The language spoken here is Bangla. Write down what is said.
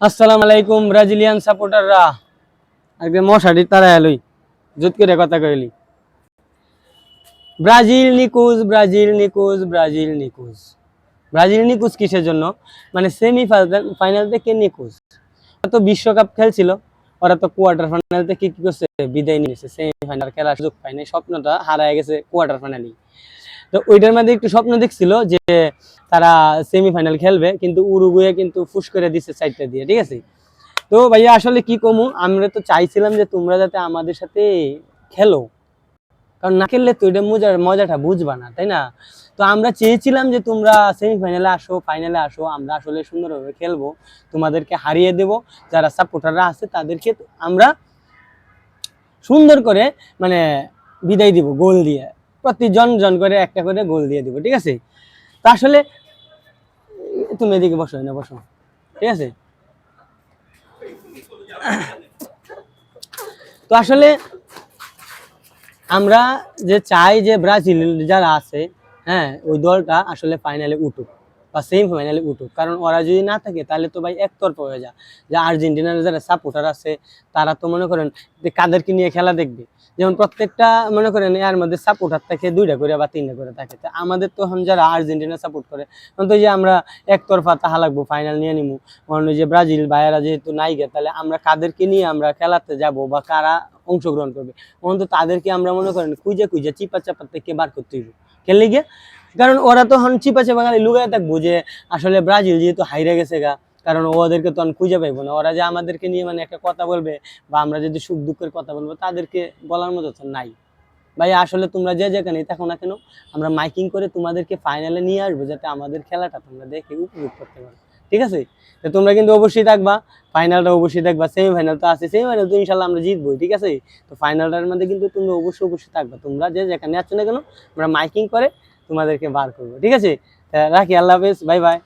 আসসালামু আলাইকুম, ব্রাজিলিয়ান সাপোর্টাররা। একদম মশারি তারা এলই জুত করে কথা কইলি। ব্রাজিল নিকুজ ব্রাজিল নিকুজ ব্রাজিল নিকুজ। ব্রাজিল নিকুজ কিসের জন্য? মানে সেমি ফাইনাল থেকে নিকুজ? তো বিশ্বকাপ খেলছিল। ওরা তো কোয়ার্টার ফাইনাল থেকে কি করছে? বিদায় নিয়েছে। সেমি ফাইনাল খেলার সুযোগ পায়নি। স্বপ্নটা হারায় গেছে কোয়ার্টার ফাইনালি তো ওইটার মধ্যে একটু স্বপ্ন দেখছিল যে তারা সেমিফাইনাল খেলবে, কিন্তু উরুগুয়ে কিন্তু ফুস করে দিচ্ছে সাইডটা দিয়ে, ঠিক আছে? তো ভাইয়া, আসলে কি কমু? আমরা তো চাইছিলাম যে তোমরা যাতে আমাদের সাথে খেলো। কারণ না খেললে তো এটা মজার, মজাটা বুঝবা না, তাই না? তো আমরা চেয়েছিলাম যে তোমরা সেমিফাইনালে আসো ফাইনালে আসো, আমরা আসলে সুন্দরভাবে খেলব, তোমাদেরকে হারিয়ে দেব, যারা সাপোর্টাররা আছে তাদেরকে আমরা সুন্দর করে মানে বিদায় দিব, গোল দিয়ে। প্রতি জন জন করে একটা করে গোল দিয়ে দিব, ঠিক আছে? তো আসলে, তুমি এদিকে বসো না বসো, ঠিক আছে? তো আসলে, আমরা যে চাই যে ব্রাজিল, যারা আছে হ্যাঁ ওই দলটা আসলে ফাইনালে উঠুক। বা সেমি ফাইনালে উঠুক। কারণ ওরা যদি না থাকে, তাহলে তো ভাই একতরফা হয়ে যায়। যে আর্জেন্টিনার যারা সাপোর্টার আছে, তারা তো মনে করেন যে কাদেরকে নিয়ে খেলা দেখবে। যেমন প্রত্যেকটা মনে করেন এর মধ্যে সাপোর্টার থাকে দুইটা করে বা তিনটা করে থাকে। তো আমাদের তো এখন যারা আর্জেন্টিনা সাপোর্ট করে তখন তো যে আমরা একতরফা তাহা লাগবো ফাইনাল নিয়ে নিবো ওই যে ব্রাজিল ভাইয়েরা যেহেতু নাই গে, তাহলে আমরা কাদেরকে নিয়ে আমরা খেলাতে যাব বা কারা অংশগ্রহণ করবে? অন্তত তাদেরকে আমরা মনে করেন কুইজে কুইজে চিপা চাপা থেকে বার করতে হইব। খেললে গিয়ে কারণ ওরা তো চিপা চাপা খালি লুগায় থাকব যে আসলে ব্রাজিল যেহেতু হাইরে গেছে গা, কারণ ওদেরকে তো খুঁজে পাইবো না। ওরা যে আমাদেরকে নিয়ে মানে একটা কথা বলবে, বা আমরা যদি সুখ দুঃখের কথা বলব, তাদেরকে বলার মতো তো নাই। ভাই আসলে তোমরা যে যেখানেই থাকো না কেন, আমরা মাইকিং করে তোমাদেরকে ফাইনালে নিয়ে আসব, যাতে আমাদের খেলাটা তোমরা দেখে উপভোগ করতে পারো। ঠিক আছে? তো তোমরা কিন্তু অবশ্যই থাকবা, ফাইনালটা অবশ্যই দেখবা সেমি ফাইনাল তো আছে সেমি ফাইনাল তো ইনশাল্লাহ আমরা জিতবো ঠিক আছে? তো ফাইনালটার মধ্যে কিন্তু তোমরা অবশ্যই অবশ্যই থাকবা। তোমরা যে যেখানে আছো না কেন, আমরা মাইকিং করে তোমাদেরকে বার করব। ঠিক আছে? রাখি আল্লাহ হাফেজ বাই বাই।